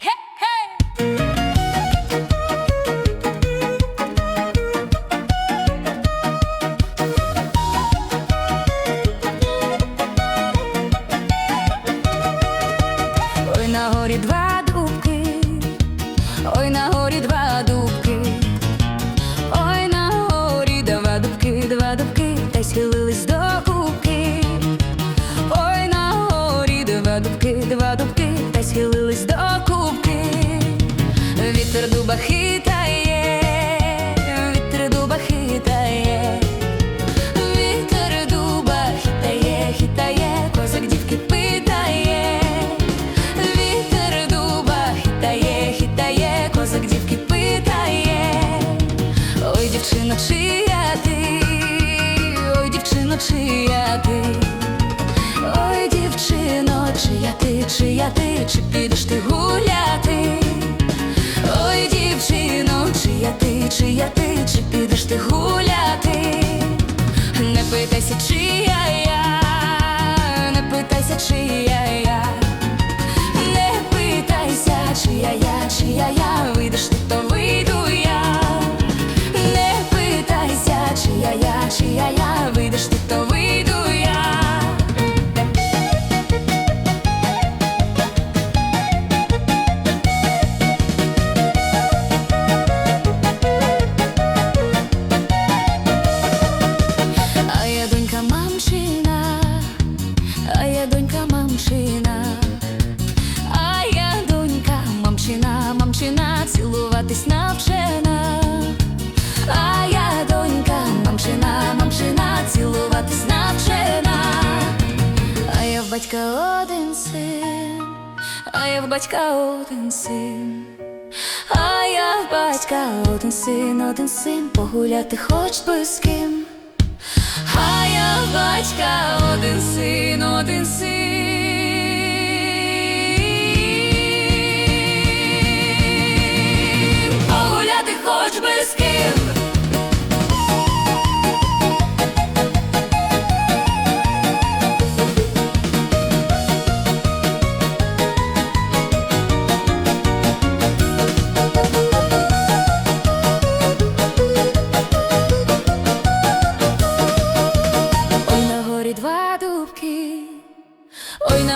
Ой, хитає, вітер дуба хитає. Вітер дуба хитає, хитає, козак дівки питає. Вітер дуба хитає, хитає, козак дівки питає. Ой, дівчино, чия ти, ой, дівчино, чия ти. Ой, дівчино, чия ти, чия ти, чи підеш ти чия ти, чи підеш ти гуляти? Не питайся, чия я, не питайся, чия я, не питайся, чия я, чия я, мамчина, а я донька мамчина, мамчина, цілуватись навчена, а я донька мамчина, мамчина, цілуватись навчена, а я в батька один син, а я в батька один син. А я в батька один син, один син, погуляти хоч би з ким. А я батька один син, один син.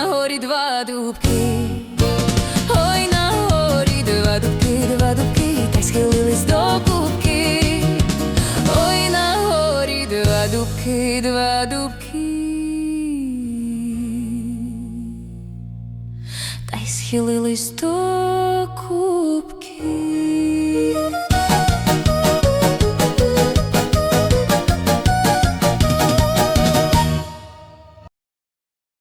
на горі два дубки, ой на горі два дубки, два дубки, так схилились до кубки, ой на горі два дубки, два дубки, та й схилились до кубки.